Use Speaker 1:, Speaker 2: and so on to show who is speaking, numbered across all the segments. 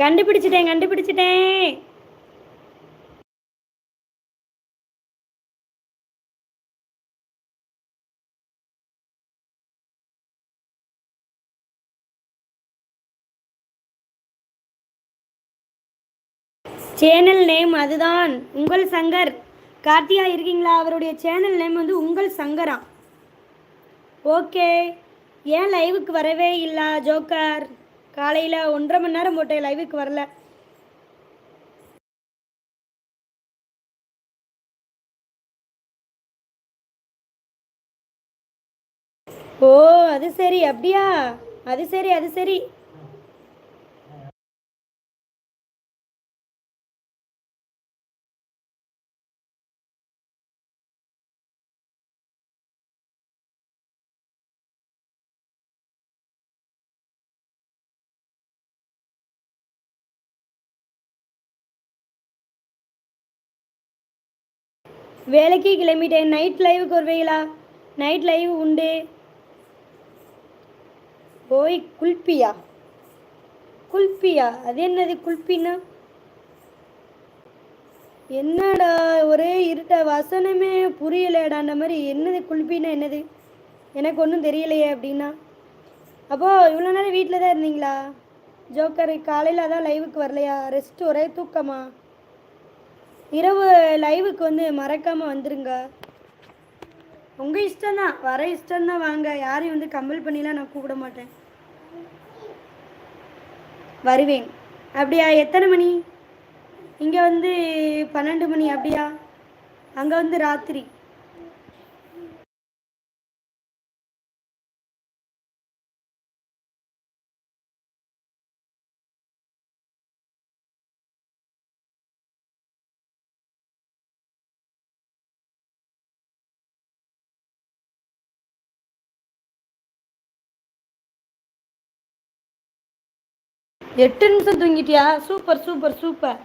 Speaker 1: கண்டுபிடிச்சிட்டேன் கண்டுபிடிச்சிட்டேன். Channel name அதுதான். உங்கள் சங்கர். கார்த்தியா இருக்கீங்களா? அவருடைய சேனல் நேம் வந்து உங்கள் சங்கரா. ஓகே ஏன் லைவுக்கு வரவே இல்லை ஜோக்கர்? காலையில் ஒன்றரை மணி நேரம் போட்டேன் லைவுக்கு வரல. ஓ அது சரி அப்படியா? அது சரி அது சரி. வேலைக்கு கிளம்பிட்டேன் நைட் லைவுக்கு வருவீங்களா நைட் லைவ் உண்டு. ஓய் குல்பியா குல்பியா அது என்னது குல்பின்னா என்னடா ஒரே இருட்ட வசனமே புரியலடான்ற மாதிரி என்னது குல்பின்னா என்னது? எனக்கு ஒன்றும் தெரியலையே அப்படின்னா. அப்போது இவ்வளோ நேரம் வீட்டில் தான் இருந்தீங்களா? ஜோக்கர் காலையில் அதான் லைவுக்கு வரலையா? ரெஸ்ட் ஒரே தூக்கமா? இரவு லைவுக்கு வந்து மறக்காமல் வந்துருங்க. உங்கள் இஷ்டம்தான். வர இஷ்டம்தான் வாங்க. யாரையும் வந்து கம்பல் பண்ணிலாம் நான் கூப்பிட மாட்டேன். வருவேன். அப்படியா? எத்தனை மணி? இங்கே வந்து பன்னெண்டு மணி அப்படியா? அங்கே வந்து ராத்திரி. எட்டு நிமிஷம் தூங்கிட்டியா? Super super super.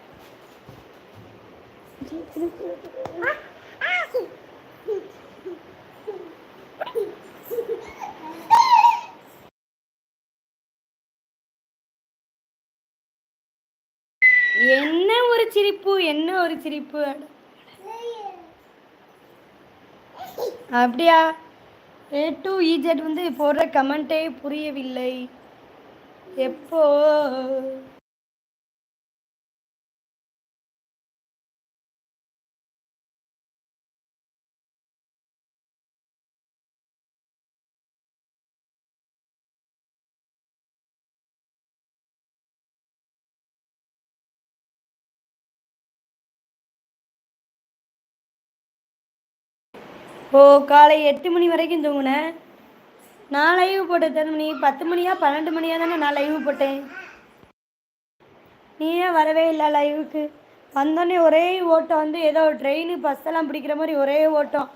Speaker 1: என்ன ஒரு சிரிப்பு என்ன ஒரு சிரிப்பு? அப்படியா? ஏ டு இஜெட் வந்து போடுற கமெண்ட்டே புரியவில்லை. எப்போ? ஓ காலை எட்டு மணி வரைக்கும் தூங்குனேன் நான் லைவ் போட்டேன் எத்தனை மணி? பத்து மணியா பன்னெண்டு மணியா தானே நான் லைவ் போட்டேன்? நீ ஏன் வரவே இல்லை லைவுக்கு வந்தோடனே ஒரே ஓட்டம் வந்து ஏதோ ட்ரெயின் பஸ்ஸெல்லாம் பிடிக்கிற மாதிரி ஒரே ஓட்டம்.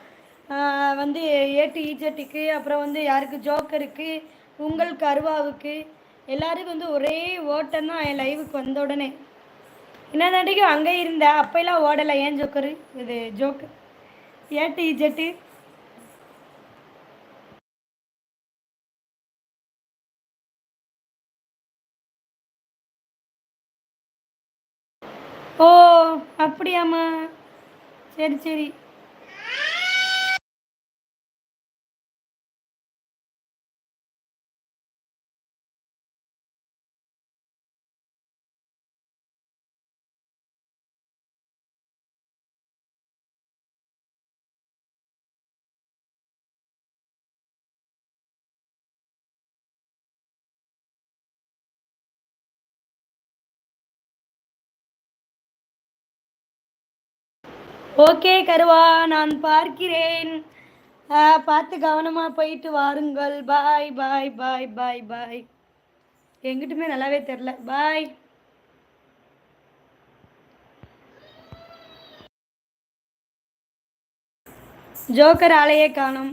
Speaker 1: வந்து ஏட்டு ஈஜெட்டுக்கு அப்புறம் வந்து யாருக்கு? ஜோக்கருக்கு உங்கள் கருவாவுக்கு எல்லாருக்கும் வந்து ஒரே ஓட்டம் தான் என் லைவுக்கு வந்த உடனே. என்னதாண்டிக்கும் அங்கே இருந்த அப்போல்லாம் ஓடலை. ஏன் ஜோக்கரு? இது ஜோக்கு. ஏட்டு ஈஜெட்டு ஓ அப்படியாம்மா. சரி சரி. ஓகே கருவா நான் பார்க்கிறேன். பார்த்து கவனமாக போயிட்டு வாருங்கள். பாய் பாய் பாய் பாய் பாய் எங்கிட்டுமே நல்லாவே தெரில பாய் ஜோக்கர் ஆலையே காணும்.